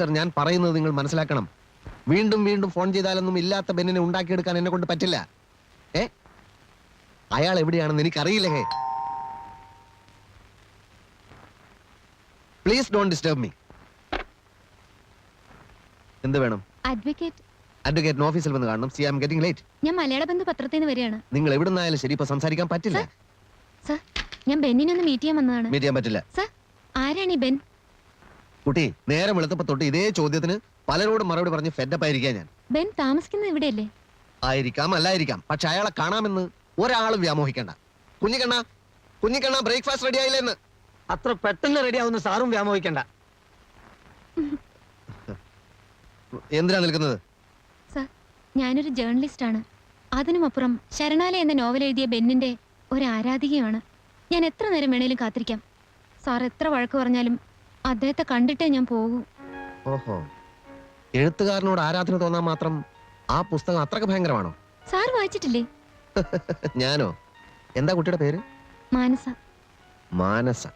Sister ഞാൻ പറയുന്നത് നിങ്ങൾ മനസ്സിലാക്കണം. വീണ്ടും വീണ്ടും ഫോൺ ചെയ്താലൊന്നും ഇല്ലാത്ത ബെന്നിനെ ഉണ്ടാക്കിയെടുക്കാൻ എന്നെ കൊണ്ട് പറ്റില്ല. ഏ? അയാൾ എവിടെയാണെന്ന് എനിക്കറിയില്ലേ hey. Please don't disturb me എന്ത് വേണം? അഡ്വക്കേറ്റ് അഡ്വക്കേറ്റ് ഓഫീസിൽ വന്ന് കാണണം. See I'm getting late ഞാൻ മലയാള ബന്ധു പത്രത്തിൽ നിന്ന് വരികയാണ്. നിങ്ങൾ എവിടെ നിന്നായാലും ശരി ഇപ്പൊ സംസാരിക്കാൻ പറ്റില്ല. സർ ഞാൻ ബെന്നിനെ ഒന്ന് മീറ്റ് ചെയ്യാൻ വന്നതാണ്. മീറ്റ് ചെയ്യാൻ പറ്റില്ല. സർ ആരാണ് ഈ ബെൻ? കുട്ടി നേരെ വെളുത്തപ്പോ തൊട്ട് ഇതേ ചോദ്യത്തിന് പലരോടും മറുപടി പറഞ്ഞ് ഫെഡപ്പായിരിക്കാം ഞാൻ. ബെൻ താമസിക്കുന്നത് ഇവിടെയല്ലേ? ആയിരിക്കാം അല്ലായിരിക്കാം. പക്ഷെ അയാളെ കാണാമെന്ന് ഒരാളും വ്യാമോഹിക്കണ്ട. Kunhikkanna Kunhikkanna breakfast ready ആയില്ലെന്ന്. അത്ര പെട്ടെന്ന് റെഡി ആവുന്ന സാറും വ്യാമോഹിക്കണ്ട. എന്തിനാ നിൽക്കുന്നത്? സർ ഞാനൊരു ജേർണലിസ്റ്റ് ആണ്. അതിനുമപ്പുറം ശരണാലയ എന്ന നോവൽ എഴുതിയ ബെന്നിന്റെ ഒരു ആരാധികയാണ്. ഞാൻ എത്ര നേരം വേണേലും കാത്തിരിക്കാം. സാർ എത്ര വഴക്ക് പറഞ്ഞാലും അദ്ദേഹത്തെ കണ്ടിട്ടേ ഞാൻ പോകൂ. ഓഹോ. എഴുത്തുകാരനോട് ആരാധന തോന്നാൻ മാത്രം ആ പുസ്തകം അത്രയ്ക്ക് ഭയങ്കരമാണോ? സാർ വായിച്ചിട്ടില്ലേ? ഞാനോ? എന്താ കുട്ടിയുടെ പേര്? മാനസ. മാനസ.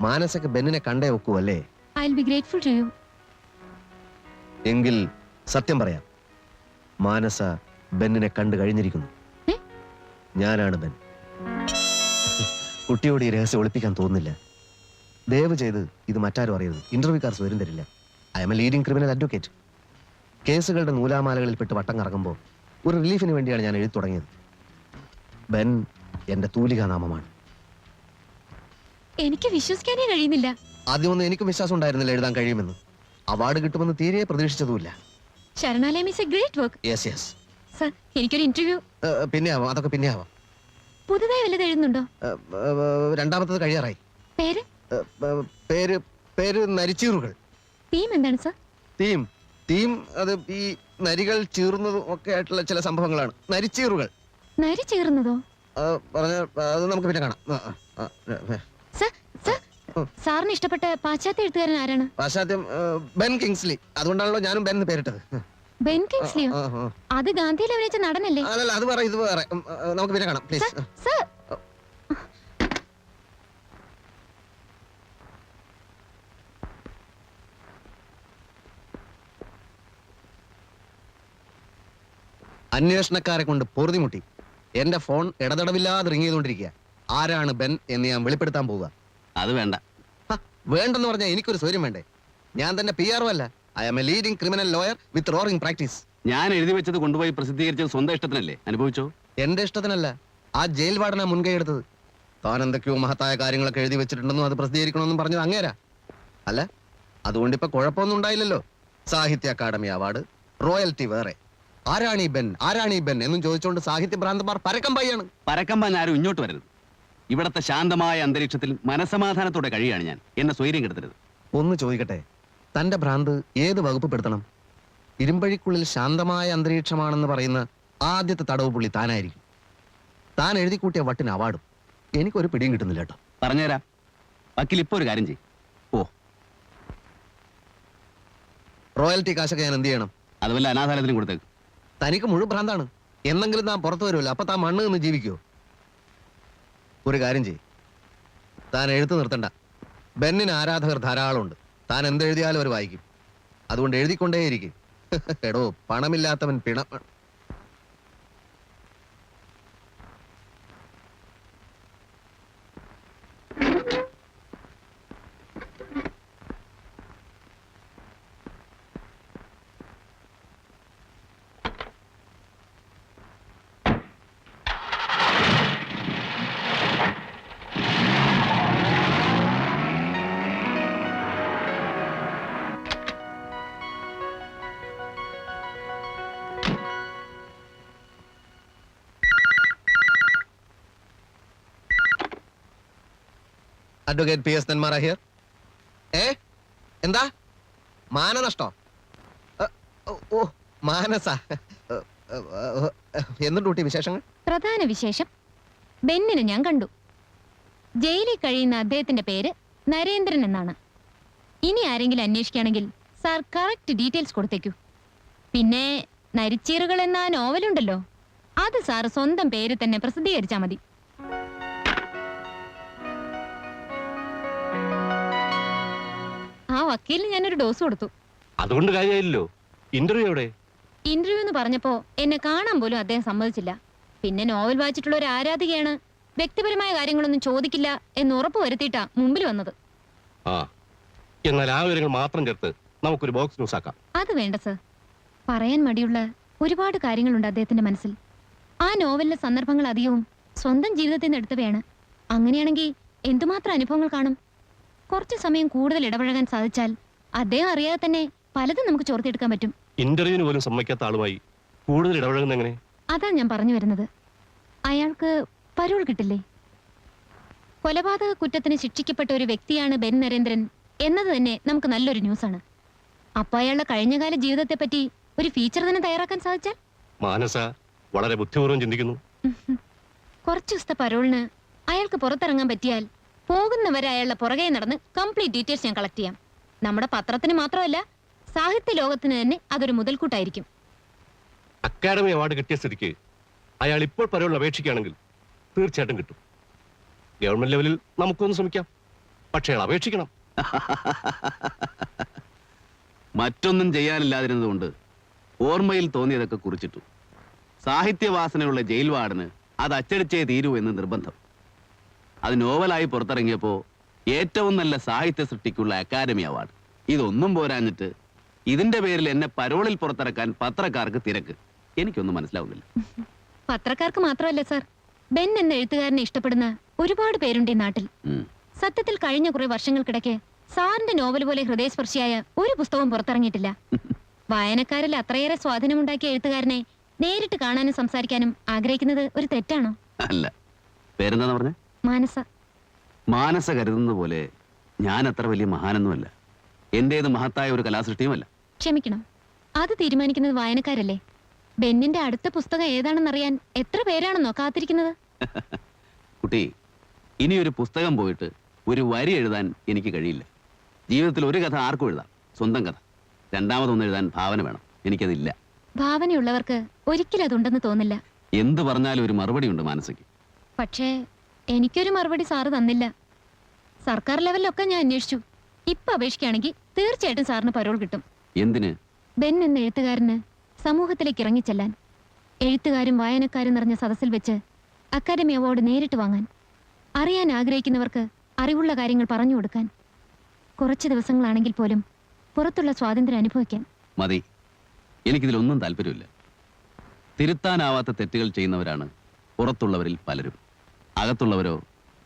മാനസക്ക് ബെന്നിനെ കണ്ടേ ഒക്കൂ അല്ലേ? I will be grateful to you എങ്കിൽ സത്യം പറയാം. മാനസ ബെന്നിനെ കണ്ടു കഴിഞ്ഞിരിക്കുന്നു. ഞാനാണ് ബെൻ. കുട്ടിയോട് ഈ രഹസ്യം ഒളിപ്പിക്കാൻ തോന്നുന്നില്ല. ദയവ് ചെയ്ത് ഇത് മറ്റാരും അറിയരുത്. ഇന്റർവ്യൂക്കാർ വരും തരില്ല. I'm a leading criminal advocate കേസുകളുടെ നൂലാമാലകളിൽ പെട്ട് വട്ടം കറങ്ങുമ്പോൾ ഒരു റിലീഫിന് വേണ്ടിയാണ് ഞാൻ എഴുതി തുടങ്ങിയത്. ബെൻ എന്റെ തൂലികാ നാമമാണ് എനിക്ക് വിശ്വസിക്കാനേ കഴിയുന്നില്ല. ആദ്യമൊന്നും എനിക്ക് വിശ്വാസം ഉണ്ടായിരുന്നില്ല എഴുതാൻ കഴിയുമെന്ന്. അവാർഡ് കിട്ടുമെന്ന് തീരെ പ്രതീക്ഷിച്ചതുമില്ല. ശരണാലയം is a great work yes yes sir എനിക്കൊരു ഇന്റർവ്യൂ പിന്നെ ആവാം അതൊക്കെ പിന്നെ ആവാം പുതുതായി വല്ലത് എഴുതുന്നുണ്ടോ? രണ്ടാമത്തത് കഴിയാറായി. പേര്? പേര് പേര് നരിച്ചീറുകൾ. തീം എന്താണ് സർ? തീം. തീം അത് ഈ നരികൾ ചീറുന്നതും ഒക്കെ ആയിട്ടുള്ള ചില സംഭവങ്ങളാണ്. നരിച്ചീറുകൾ. നരി ചേർന്നതോ പറഞ്ഞ അത് നമുക്ക് പിന്നെ കാണാം. ആ, ആ, ആ, സർ സർ. സാറിന് ഇഷ്ടപ്പെട്ട പാശ്ചാത്യ എഴുത്തുകാരൻ ആരാണ്? പാശ്ചാത്യം ബെൻ കിങ്സ്ലി. അതുകൊണ്ടാണല്ലോ ഞാനും ബെൻ എന്ന് പേരിട്ടത് ബെൻ കിങ്സ്ലിയോ? ആ, ആ. അത് ഗാന്ധിയിൽ അഭിനയിച്ച നടനല്ലേ? അല്ലല്ല അത് പറ ഇത് വേറെ. ഉം, ആ, നമുക്ക് പിന്നെ കാണാം. പ്ലീസ്. സർ അന്വേഷണക്കാരെ കൊണ്ട് പൊറുതിമുട്ടി എന്റെ ഫോൺ ഇടതടവില്ലാതെ റിങ് ചെയ്തുകൊണ്ടിരിക്കുക. ആരാണ് ബെൻ എന്ന് ഞാൻ വെളിപ്പെടുത്താൻ പോവുക. അത് വേണ്ട. വേണ്ടെന്ന് പറഞ്ഞാൽ എനിക്കൊരു സൗകര്യം വേണ്ടേ? ഞാൻ തന്നെ പി ആർ അല്ല. I am a leading criminal lawyer with roaring practice ഞാൻ എഴുതി വെച്ചത് കൊണ്ടുപോയി പ്രസിദ്ധീകരിച്ചത് സ്വന്തം ഇഷ്ടത്തിനല്ലേ? അനുഭവിച്ചോ? എന്റെ ഇഷ്ടത്തിനല്ല. ആ ജയിൽ വാർഡനാ മുൻകൈ എടുത്തത്. താൻ എന്തൊക്കെയോ മഹത്തായ കാര്യങ്ങളൊക്കെ എഴുതി വെച്ചിട്ടുണ്ടെന്നും അത് പ്രസിദ്ധീകരിക്കണമെന്നും പറഞ്ഞത് അങ്ങേരാ. അല്ല അതുകൊണ്ട് ഇപ്പൊ കുഴപ്പമൊന്നും ഉണ്ടായില്ലല്ലോ. സാഹിത്യ അക്കാദമി അവാർഡ് റോയൽറ്റി വേറെ. ആരാണ് ഈ ബെൻ? ആരാണ് ഈ ബെൻ? എന്നും ചോദിച്ചുകൊണ്ട് സാഹിത്യ ഭ്രാന്തമാർ പരക്കം പയ്യാണ് പരക്കമ്പാൻ ആരും ഇങ്ങോട്ട് വരരുത്. ഇവിടത്തെ ശാന്തമായ അന്തരീക്ഷത്തിൽ മനസമാധാനത്തോടെ കഴിയാണ് ഞാൻ. എന്നെ സ്വൈര്യം കെടുത്തരുത്. ഒന്ന് ചോദിക്കട്ടെ തന്റെ ഭ്രാന്ത് ഏത് വകുപ്പ് പെടുത്തണം? ഇരുമ്പഴിക്കുള്ളിൽ ശാന്തമായ അന്തരീക്ഷമാണെന്ന് പറയുന്ന ആദ്യത്തെ തടവ് പുള്ളി താനായിരിക്കും. താൻ എഴുതിക്കൂട്ടിയ വട്ടിന് അവാർഡും. എനിക്കൊരു പിടിയും കിട്ടുന്നില്ല കേട്ടോ. പറഞ്ഞുതരാം. വക്കീൽ ഇപ്പൊ ഒരു കാര്യം ചെയ്യും. ഓ. റോയൽറ്റി കാശൊക്കെ ഞാൻ എന്ത് ചെയ്യണം? അതുപോലെ അനാഥാലയത്തിനും കൊടുത്തേക്ക്. തനിക്ക് മുഴുവൻ ഭ്രാന്താണ്. എന്നെങ്കിലും താൻ പുറത്തു വരുമല്ലോ. അപ്പൊ താൻ മണ്ണ് നിന്ന് ജീവിക്കോ ഒരു കാര്യം ചെയ് താൻ എഴുത്ത് നിർത്തണ്ട. ബെന്നിന് ആരാധകർ ധാരാളമുണ്ട്. താൻ എന്തെഴുതിയാലും അവർ വായിക്കും. അതുകൊണ്ട് എഴുതിക്കൊണ്ടേയിരിക്കും. എടോ പണമില്ലാത്തവൻ പിണ advocate P S Nenmara here. ഏ? എന്താ? മാനനഷ്ടോ. ഓ, മാനസ. എന്തുണ്ട് കുട്ടി വിശേഷങ്ങൾ? പ്രധാന വിശേഷം. ബെന്നിനെ ഞാൻ കണ്ടു. ജയിലിൽ കഴിയുന്ന അദ്ദേഹത്തിന്റെ പേര് നരേന്ദ്രൻ എന്നാണ്. ഇനി ആരെങ്കിലും അന്വേഷിക്കുകയാണെങ്കിൽ സാർ കറക്റ്റ് ഡീറ്റെയിൽസ് കൊടുത്തേക്കൂ. പിന്നെ നരിച്ചീറുകൾ എന്ന നോവലുണ്ടല്ലോ. അത് സാർ സ്വന്തം പേര് തന്നെ പ്രസിദ്ധീകരിച്ചാൽ മതി. ആ വക്കീലിന് ഞാനൊരു ഡോസ് കൊടുത്തു. അതുകൊണ്ട് കാര്യമായില്ലോ ഇന്റർവ്യൂ എവിടെ? ഇന്റർവ്യൂ എന്ന് പറഞ്ഞപ്പോ എന്നെ കാണാൻ പോലും അദ്ദേഹം സമ്മതിച്ചില്ല. പിന്നെ നോവൽ വായിച്ചിട്ടുള്ള ഒരു ആരാധികയാണ്. വ്യക്തിപരമായ കാര്യങ്ങളൊന്നും ചോദിക്കില്ല എന്ന് ഉറപ്പ് വരുത്തിയിട്ടാ മുമ്പിൽ വന്നത്. ആ എന്നാൽ ആ വിവരങ്ങൾ മാത്രം ചേർത്ത് നമുക്കൊരു ബോക്സ് ന്യൂസ് ആക്കാം. അത് വേണ്ട സർ. പറയാൻ മടിയുള്ള ഒരുപാട് കാര്യങ്ങളുണ്ട് അദ്ദേഹത്തിന്റെ മനസ്സിൽ. ആ നോവലിലെ സന്ദർഭങ്ങൾ അധികവും സ്വന്തം ജീവിതത്തിൽ നിന്ന് എടുത്തവയാണ്. അങ്ങനെയാണെങ്കിൽ എന്തുമാത്രം അനുഭവങ്ങൾ കാണും? കുറച്ച് സമയം കൂടുതൽ ഇടപഴകാൻ സാധിച്ചാൽ അദ്ദേഹം അറിയാതെ തന്നെ പലതും നമുക്ക് ചോർത്തിയെടുക്കാൻ പറ്റും. ഇന്റർവ്യൂവിന് പോലും സമ്മതിക്കാത്ത ആളുമായി കൂടുതൽ ഇടപഴകുന്ന എങ്ങനെ? അതാ ഞാൻ പറഞ്ഞു വരുന്നത്. അയാൾക്ക് പരോൾ കിട്ടില്ലേ? കൊലപാതക കുറ്റത്തിന് ശിക്ഷിക്കപ്പെട്ട ഒരു വ്യക്തിയാണ് ബെൻ നരേന്ദ്രൻ എന്നത് തന്നെ നമുക്ക് നല്ലൊരു ന്യൂസാണ്. അപ്പൊ അയാളുടെ കഴിഞ്ഞകാല ജീവിതത്തെ പറ്റി ഒരു ഫീച്ചർ തന്നെ തയ്യാറാക്കാൻ സാധിച്ചാൽ? മാനസ വളരെ ബുദ്ധിപൂർവം ചിന്തിക്കുന്നു. കുറച്ചു ദിവസത്തെ പരോളിന് അയാൾക്ക് പുറത്തിറങ്ങാൻ പറ്റിയാൽ പോകുന്നവരെ അയാളുടെ പുറകെ നടന്ന് കംപ്ലീറ്റ് ഡീറ്റെയിൽസ് ഞാൻ കളക്ട് ചെയ്യാം. നമ്മുടെ പത്രത്തിന് മാത്രമല്ല സാഹിത്യ ലോകത്തിന് തന്നെ അതൊരു മുതൽക്കൂട്ടായിരിക്കും. അക്കാഡമി അവാർഡ് കിട്ടിയ സ്ഥിതിക്ക് അയാൾ ഇപ്പോൾ പരവുള്ള അപേക്ഷിക്കുകയാണെങ്കിൽ തീർച്ചയായിട്ടും കിട്ടും. ഗവൺമെന്റ് ലെവലിൽ നമുക്കൊന്ന് ശ്രമിക്കാം. പക്ഷേ അയാൾ അപേക്ഷിക്കണം. മറ്റൊന്നും ചെയ്യാനില്ലാതിരുന്നതുകൊണ്ട് ഓർമ്മയിൽ തോന്നിയതൊക്കെ കുറിച്ചിട്ടു. സാഹിത്യവാസനയുള്ള ജയിൽ വാർഡന് അത് അച്ചടിച്ചേ തീരൂ എന്ന് നിർബന്ധം. അത് നോവലായി പുറത്തിറങ്ങിയപ്പോൾ ഏറ്റവും നല്ല സാഹിത്യ സൃഷ്ടിക്കുള്ള അക്കാദമി അവാർഡ്. ഇതൊന്നും പോരാഞ്ഞിട്ട് ഇതിന്റെ പേരിൽ എന്നെ പരോളിൽ പുറത്തിറക്കാൻ പത്രക്കാർക്ക് തിരക്ക്. എനിക്കൊന്നും മനസ്സിലാവുന്നില്ല. പത്രക്കാർക്ക് മാത്രമല്ല സാർ ബെൻ എന്ന എഴുത്തുകാരനെ ഇഷ്ടപ്പെടുന്ന ഒരുപാട് പേരുണ്ട് ഈ നാട്ടിൽ. സത്യത്തിൽ കഴിഞ്ഞ കുറെ വർഷങ്ങൾക്കിടയ്ക്ക് സാറിന്റെ നോവൽ പോലെ ഹൃദയസ്പർശിയായ ഒരു പുസ്തകവും പുറത്തിറങ്ങിയിട്ടില്ല. വായനക്കാരിൽ അത്രയേറെ സ്വാധീനമുണ്ടാക്കിയ എഴുത്തുകാരനെ നേരിട്ട് കാണാനും സംസാരിക്കാനും ആഗ്രഹിക്കുന്നത് ഒരു തെറ്റാണോ? അല്ല. പേരെന്താ പറഞ്ഞ? മാനസ. മാനസ കരുതുന്ന പോലെ ഞാൻ അത്ര വലിയ മഹാനൊന്നുമല്ല. എന്റേത് മഹത്തായ ഒരു കലാസൃഷ്ടിയുമല്ല. ക്ഷമിക്കണം. അത് തീരുമാനിക്കുന്നത് വായനക്കാരല്ലേ? ബെന്നിന്റെ അടുത്ത പുസ്തകം ഏതാണെന്നറിയാൻ എത്ര പേരാണെന്നോ കാത്തിരിക്കുന്നത്? കുട്ടി ഇനി ഒരു പുസ്തകം പോയിട്ട് ഒരു വരി എഴുതാൻ എനിക്ക് കഴിയില്ല. ജീവിതത്തിൽ ഒരു കഥ ആർക്കും എഴുതാം. സ്വന്തം കഥ. രണ്ടാമതൊന്നും എഴുതാൻ ഭാവന വേണം. എനിക്കതില്ല. ഭാവനയുള്ളവർക്ക് ഒരിക്കലും അതുണ്ടെന്ന് തോന്നില്ല. എന്ത് പറഞ്ഞാലും ഒരു മറുപടി ഉണ്ട് മാനസിക്ക് പക്ഷേ എനിക്കൊരു മറുപടി സാറ് തന്നില്ല. സർക്കാർ ലെവലിലൊക്കെ ഞാൻ അന്വേഷിച്ചു. ഇപ്പൊ അപേക്ഷിക്കുകയാണെങ്കിൽ തീർച്ചയായിട്ടും സാറിന് പരോൾ കിട്ടും. എന്തിന്? ബെൻ എന്ന എഴുത്തുകാരന് സമൂഹത്തിലേക്ക് ഇറങ്ങിച്ചെല്ലാൻ. എഴുത്തുകാരും വായനക്കാരും നിറഞ്ഞ സദസ്സിൽ വെച്ച് അക്കാദമി അവാർഡ് നേരിട്ട് വാങ്ങാൻ. അറിയാൻ ആഗ്രഹിക്കുന്നവർക്ക് അറിവുള്ള കാര്യങ്ങൾ പറഞ്ഞു കൊടുക്കാൻ. കുറച്ച് ദിവസങ്ങളാണെങ്കിൽ പോലും പുറത്തുള്ള സ്വാതന്ത്ര്യം അനുഭവിക്കാൻ. മതി. എനിക്കിതിലൊന്നും താല്പര്യമില്ല. തിരുത്താനാവാത്ത തെറ്റുകൾ ചെയ്യുന്നവരാണ് പുറത്തുള്ളവരിൽ പലരും. അകത്തുള്ളവരോ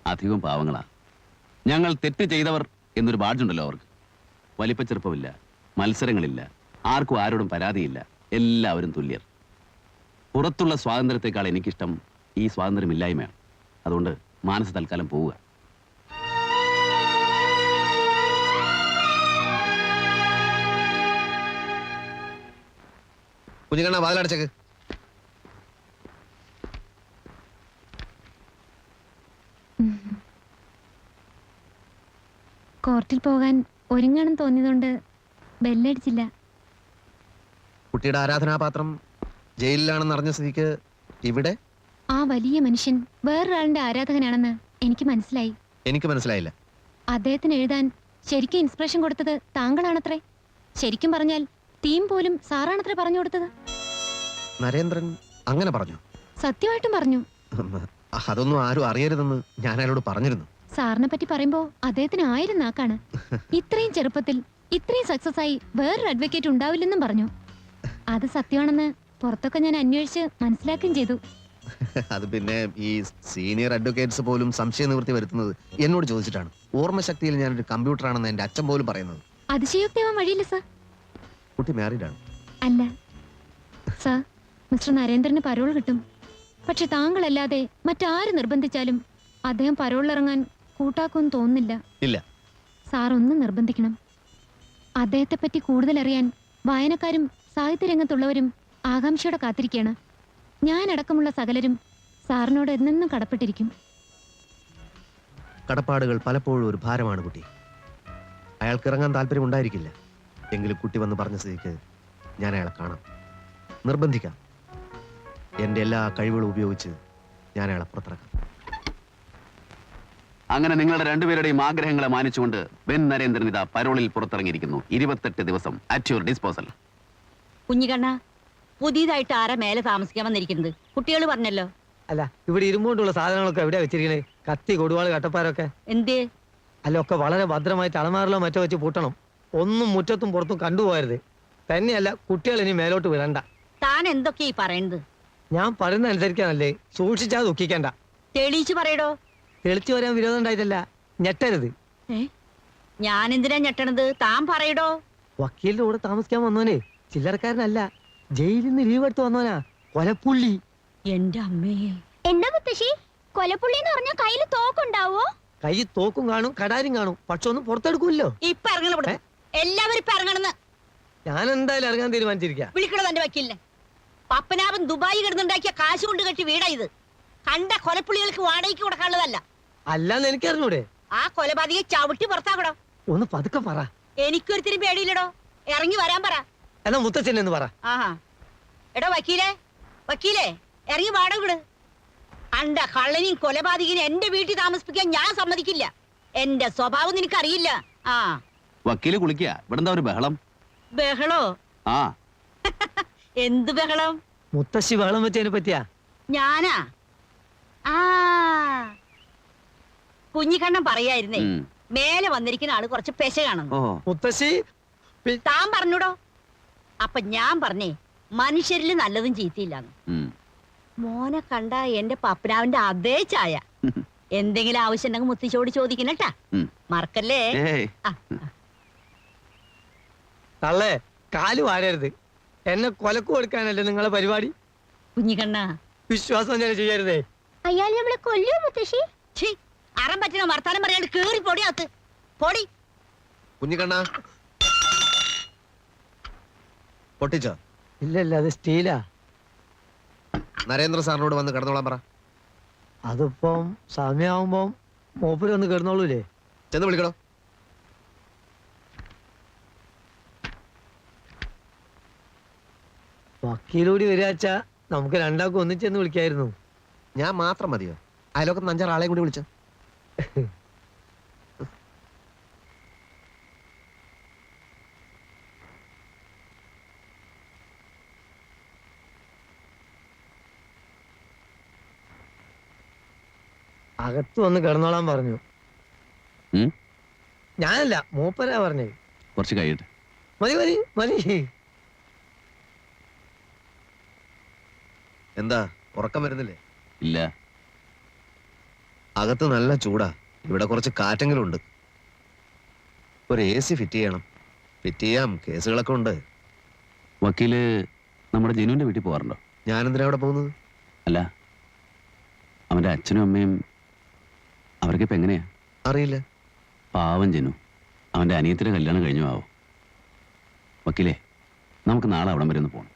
അധികം പാവങ്ങളാ. ഞങ്ങൾ തെറ്റ് ചെയ്തവർ എന്നൊരു ബാഡ്ജുണ്ടല്ലോ അവർക്ക്. വലിപ്പച്ചെറുപ്പമില്ല മത്സരങ്ങളില്ല ആർക്കും ആരോടും പരാതിയില്ല എല്ലാവരും തുല്യർ. പുറത്തുള്ള സ്വാതന്ത്ര്യത്തെക്കാൾ എനിക്കിഷ്ടം ഈ സ്വാതന്ത്ര്യമില്ലായ്മയാണ്. അതുകൊണ്ട് മാനസ തൽക്കാലം പോവുക. കുഞ്ഞുകണ്ണ വാതിലടച്ചേക്ക്. കോർട്ടിൽ പോകാൻ ഒരുങ്ങണം തോന്നിയതുകൊണ്ട് ബെല്ലടിച്ചില്ല. കുട്ടിയുടെ ആരാധനാപാത്രം ജയിലിലാണെന്ന് അറിഞ്ഞ സ്ഥിതിക്ക് ഇവിടെ? ആ വലിയ മനുഷ്യൻ വേറൊരാളിന്റെ ആരാധകനാണെന്ന് എനിക്ക് മനസ്സിലായി. എനിക്ക് മനസ്സിലായില്ല. അദ്ദേഹത്തിന് എഴുതാൻ ശരിക്കും ഇൻസ്പിറേഷൻ കൊടുത്തത് താങ്കളാണത്രേ. ശരിക്കും പറഞ്ഞാൽ തീം പോലും സാറാണത്രേ പറഞ്ഞു കൊടുത്തത്. നരേന്ദ്രൻ അങ്ങനെ പറഞ്ഞു. സത്യമായിട്ടും പറഞ്ഞു. അതൊന്നും ആരും അറിയരുതെന്ന് ഞാൻ അയാളോട് പറഞ്ഞിരുന്നു. സാറിനെ പറ്റി പറയുമ്പോ അദ്ദേഹത്തിന് ആയിരം നാക്കാണ്. ഇത്രയും ചെറുപ്പത്തിൽ ഇത്രയും സക്സസ് ആയി വേറൊരു അഡ്വക്കേറ്റ് ഉണ്ടാവില്ലെന്നും പറഞ്ഞു. അത് സത്യമാണെന്ന് പുറത്തൊക്കെ ഞാൻ അന്വേഷിച്ച് മനസ്സിലാക്കുകയും ചെയ്തു. അത് പിന്നെ ഈ സീനിയർ അഡ്വക്കേറ്റ്സ് പോലും സംശയ നിവൃത്തി വരുത്തുന്നത് എന്നോട് ചോദിച്ചിട്ടാണ്. ഓർമ്മശക്തിയിൽ ഞാനൊരു കമ്പ്യൂട്ടറാണെന്ന് എന്റെ അച്ഛൻ പോലും പറയുന്നത്. അതിശയോക്തിയാവാൻ വഴിയില്ല സർ. കുട്ടി മാരീഡാണ് അല്ല. സർ മിസ്റ്റർ നരേന്ദ്രന് പരോൾ കിട്ടും. പക്ഷെ താങ്കളല്ലാതെ മറ്റാര് നിർബന്ധിച്ചാലും അദ്ദേഹം പരോളിലിറങ്ങാൻ കൂട്ടാക്കുമെന്ന് തോന്നുന്നില്ല. ഇല്ല. സാർ ഒന്ന് നിർബന്ധിക്കണം. അദ്ദേഹത്തെ പറ്റി കൂടുതൽ അറിയാൻ വായനക്കാരും സാഹിത്യരംഗത്തുള്ളവരും ആകാംക്ഷയോടെ കാത്തിരിക്കുകയാണ്. ഞാനടക്കമുള്ള സകലരും സാറിനോട് എന്നെന്നും കടപ്പെട്ടിരിക്കും. കടപ്പാടുകൾ പലപ്പോഴും ഒരു ഭാരമാണ് കുട്ടി. അയാൾക്ക് ഇറങ്ങാൻ താല്പര്യം ഉണ്ടായിരിക്കില്ല എങ്കിലും കുട്ടി വന്ന് പറഞ്ഞ സ്ഥിതിക്ക് ഞാൻ അയാളെ കാണാം. നിർബന്ധിക്കാം. എന്റെ എല്ലാ കഴിവുകളും ഉപയോഗിച്ച് ഞാൻ അയാളെ പുറത്തിറക്കാം. അങ്ങനെ നിങ്ങളുടെ രണ്ടുപേരുടെയും ആഗ്രഹങ്ങളെ മാനിച്ചുകൊണ്ട് ബെൻ നരേന്ദ്രൻ ഇതാ പരോളിൽ പുറത്തിറങ്ങിയിരിക്കുന്നു. ഇരുപത്തെട്ട് ദിവസം അറ്റ് യുവർ ഡിസ്പോസൽ കുഞ്ഞിക്കണ്ണ പുതിയതായിട്ട് ആരാ മേലെ താമസിക്കാൻ വന്നിരിക്കുന്നത്? കുട്ടികൾ പറഞ്ഞല്ലോ. അല്ല ഇവിടെ ഇരുമ്പുകൊണ്ടുള്ള സാധനങ്ങളൊക്കെ എവിടെയാ വെച്ചിരിക്കണേ? കത്തി കൊടുവാൾ കട്ടപ്പാരൊക്കെ. എന്തേ? അല്ല ഒക്കെ വളരെ ഭദ്രമായിട്ട് അളമാറിലോ മറ്റോ വെച്ച് പൂട്ടണം. ഒന്നും മുറ്റത്തും പുറത്തും കണ്ടുപോകരുത്. തന്നെയല്ല കുട്ടികൾ ഇനി മേലോട്ട് വിടണ്ട. താൻ എന്തൊക്കെയാ ഈ പറയുന്നത്? ഞാൻ പറയുന്ന അനുസരിക്കാനല്ലേ സൂക്ഷിച്ചാ ദുഃഖിക്കണ്ട. തെളിയിച്ചു പറയടോ. തെളിച്ചു വരാൻ വിരോധം ഉണ്ടായിട്ടല്ല ഞെട്ടരുത്. ഞാൻ എന്തിനാ ഞെട്ടണത്? താൻ പറയടോ. വക്കീലിന്റെ കൂടെ താമസിക്കാൻ വന്നോനെ ചില്ലറക്കാരനല്ല ജയിലിൽ നിന്ന് ലീവ് എടുത്ത് വന്നോനാ കൊലപ്പുള്ളി. എന്റെ അമ്മേ. എന്താ മുത്തശ്ശി? കൊലപ്പുള്ളി എന്ന് പറഞ്ഞ കയ്യിൽ തോക്കുണ്ടാവോ? കൈ തോക്കും കാണും കടാരും കാണും പക്ഷെ ഒന്നും പുറത്തെടുക്കൂല്ലോ. ഇപ്പൊ ഇറങ്ങണം ഇവിടെ. എല്ലാവരും ഇപ്പൊ ഇറങ്ങണെന്ന് ഞാൻ എന്തായാലും ഇറങ്ങാൻ തീരുമാനിച്ചിരിക്കാം. വിളിക്കണോ എന്റെ വക്കീലിനെ. പപ്പനാഭൻ ദുബായി കിടന്നുണ്ടാക്കിയ കാശ് കൊണ്ട് കെട്ടി വീടാ ഇത്. കണ്ട കൊലപ്പുള്ളികൾക്ക് വാടകയ്ക്ക് കൊടുക്കാനുള്ളതല്ല. അല്ലാന്ന് എനിക്കറിഞ്ഞൂടെ? ആ കൊലപാതകയെ ചവിട്ടി പുറത്താക്കടോ. ഒന്ന് പതുക്കെ പറ. എനിക്കൊരുത്തിരി പേടിയില്ലടോ. ഇറങ്ങി വരാൻ പറ. എന്നാ മുത്തച്ഛൻ എന്ന് പറ. ആഹാ. എടോ വക്കീലേ വക്കീലേ ഇറങ്ങി വാടക വിട്. അണ്ട കള്ളനെയും കൊലപാതകിനെയും എന്റെ വീട്ടിൽ താമസിപ്പിക്കാൻ ഞാൻ സമ്മതിക്കില്ല. എന്റെ സ്വഭാവം നിനക്ക് അറിയില്ല ആ. വക്കീൽ കുളിക്കുക ഇവിടെന്താ ഒരു ബഹളം? ബഹളോ? ആ. എന്ത് ബഹളം? മുത്തശ്ശി ബഹളം വെച്ചതിനെ പറ്റിയാ? ഞാനാ? ആ. കുഞ്ഞിക്കണ്ണൻ പറയായിരുന്നേ. മേലെ വന്നിരിക്കുന്ന ആൾ കുറച്ച് പെശ കാണുന്നു. മുത്തശ്ശി താൻ പറഞ്ഞൂടോ? അപ്പൊ ഞാൻ പറഞ്ഞേ മനുഷ്യരിൽ നല്ലതും ചീത്തയില്ലാന്ന്. മോനെ കണ്ട എന്റെ പപ്പനാവിന്റെ അതേ ചായ. എന്തെങ്കിലും ആവശ്യം ഉണ്ടെങ്കിൽ മുത്തശ്ശിയോട് ചോദിക്കണട്ടാ. മറക്കല്ലേ? തള്ളേ കാൽ വാരരുത്. എന്നെ കൊലക്ക് കൊടുക്കാനല്ലേ നിങ്ങളെ പരിപാടി? കുഞ്ഞിക്കണ്ണ. വിശ്വാസം ഞാൻ ചെയ്യരുതേ. അയാൾ നമ്മളെ കൊല്ലോ മുത്തശ്ശി? ഛീ അറം പറ്റണ വർത്താനം പറയാണ്ട് കേറി പൊടി അകത്ത്. പൊടി. കുഞ്ഞിക്കണ്ണ. പൊട്ടിച്ചോ? ഇല്ല ഇല്ല അത് സ്റ്റീലാ. നരേന്ദ്ര സാറിനോട് വന്ന് കിടന്നോളാം പറ. അതിപ്പം സമയമാകുമ്പം മൂപ്പര് വന്ന് കിടന്നോളൂലേ? ചെന്ന് വിളിക്കണോ വക്കീലൂടി വരാച്ച നമുക്ക് രണ്ടാൾക്കും ഒന്നിച്ചെന്ന് വിളിക്കായിരുന്നു. ഞാൻ മാത്രം മതിയോ? അയലോക്കത്ത് അഞ്ചാറ് ആളെയും കൂടി വിളിച്ചു? അകത്ത് വന്ന് കിടന്നോളാൻ പറഞ്ഞു? ഞാനല്ല മൂപ്പരാ പറഞ്ഞേ. കുറച്ച് കഴിയട്ടെ. മതി മതി മതി. എന്താ ഉറക്കം വരുന്നില്ലേ? ഇല്ല. അകത്ത് നല്ല ചൂടാ. ഇവിടെ കുറച്ച് കാറ്റെങ്കിലും ഉണ്ട് ഒരു എ സി ഫിറ്റ് ചെയ്യണം. ഫിറ്റ് ചെയ്യാം. കേസുകളൊക്കെ ഉണ്ട്. വക്കീൽ നമ്മുടെ ജനുവിന്റെ വീട്ടിൽ പോകാറുണ്ടോ? ഞാനെന്തിനാ അവിടെ പോകുന്നത്? അല്ല. അവന്റെ അച്ഛനും അമ്മയും അവർക്ക് ഇപ്പൊ എങ്ങനെയാ? അറിയില്ല. പാവം ജനു. അവന്റെ അനിയത്തിന്റെ കല്യാണം കഴിഞ്ഞു ആവോ. വക്കീലേ നമുക്ക് നാളെ അവിടം വരെ ഒന്ന് പോകണം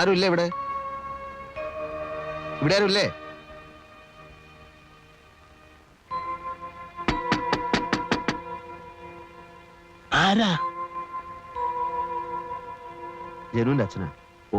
ആരുമില്ലേ ഇവിടെ? ഇവിടെ ആരുമില്ലേ? ആരാ? ജനുവിന്റെ അച്ഛനാ. ഓ.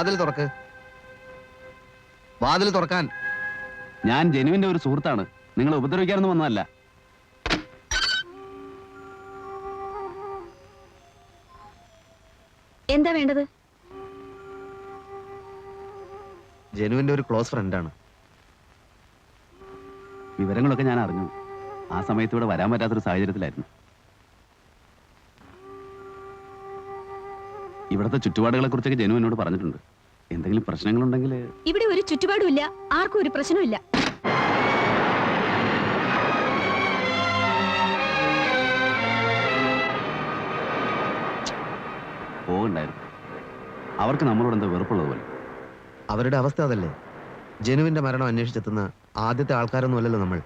വാതിൽ തുറക്ക്. വാതിൽ തുറക്കാൻ. ഞാൻ ജനുവിന്റെ ഒരു സുഹൃത്താണ്. നിങ്ങളെ ഉപദ്രവിക്കാനൊന്നും വന്നതല്ല. എന്താ വേണ്ടത്? ജനുവിന്റെ ഒരു ക്ലോസ് ഫ്രണ്ടാണ്. വിവരങ്ങളൊക്കെ ഞാൻ അറിഞ്ഞു. ആ സമയത്ത് ഇവിടെ വരാൻ പറ്റാത്തൊരു സാഹചര്യത്തിലായിരുന്നു. ഇവിടുത്തെ ചുറ്റുപാടുകളെ കുറിച്ചൊക്കെ ജനു എന്നോട് പറഞ്ഞിട്ടുണ്ട്. എന്തെങ്കിലും പ്രശ്നങ്ങളുണ്ടെങ്കിൽ ഇവിടെ ഒരു ചുറ്റുപാടുമില്ല. ആർക്കും ഒരു പ്രശ്നമില്ല പോകണ്ടായിരുന്നു. അവർക്ക് നമ്മളോട് എന്താ വെറുപ്പുള്ളതുപോലെ അവരുടെ അവസ്ഥ അതല്ലേ? ജനുവിന്റെ മരണം അന്വേഷിച്ചെത്തുന്ന ആദ്യത്തെ ആൾക്കാരൊന്നുമല്ലല്ലോ നമ്മൾ.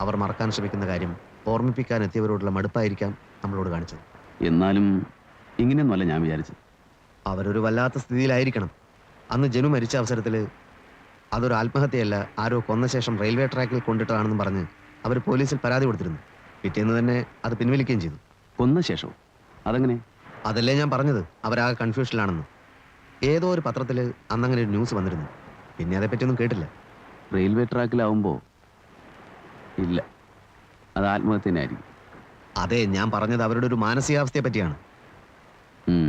അവർ മറക്കാൻ ശ്രമിക്കുന്ന കാര്യം ഓർമ്മിപ്പിക്കാൻ എത്തിയവരോടുള്ള മടുപ്പായിരിക്കാം നമ്മളോട് കാണിച്ചത്. എന്നാലും ഇങ്ങനെയൊന്നുമല്ല ഞാൻ വിചാരിച്ചത്. അവരൊരു വല്ലാത്ത സ്ഥിതിയിലായിരിക്കണം. അന്ന് ജനു മരിച്ച അവസരത്തിൽ അതൊരു ആത്മഹത്യയല്ല ആരോ കൊന്ന ശേഷം റെയിൽവേ ട്രാക്കിൽ കൊണ്ടിട്ടതാണെന്ന് പറഞ്ഞ് അവർ പോലീസിൽ പരാതി കൊടുത്തിരുന്നു. പിറ്റേന്ന് തന്നെ അത് പിൻവലിക്കുകയും ചെയ്തു. കൊന്ന ശേഷം അതെങ്ങനെ? അതല്ലേ ഞാൻ പറഞ്ഞത്. അവരാകെ കൺഫ്യൂഷനിലാണെന്ന്. ഏതോ ഒരു പത്രത്തിൽ അന്നങ്ങനെ ഒരു ന്യൂസ് വന്നിരുന്നു. പിന്നെ അതേപ്പറ്റിയൊന്നും കേട്ടില്ല. റെയിൽവേ ട്രാക്കിലാവുമ്പോൾ ഇല്ല. അത് ആത്മഹത്യനായിരിക്കും അതെ ഞാൻ പറഞ്ഞത് അവരുടെ ഒരു മാനസികാവസ്ഥയെ പറ്റിയാണ് ഉം.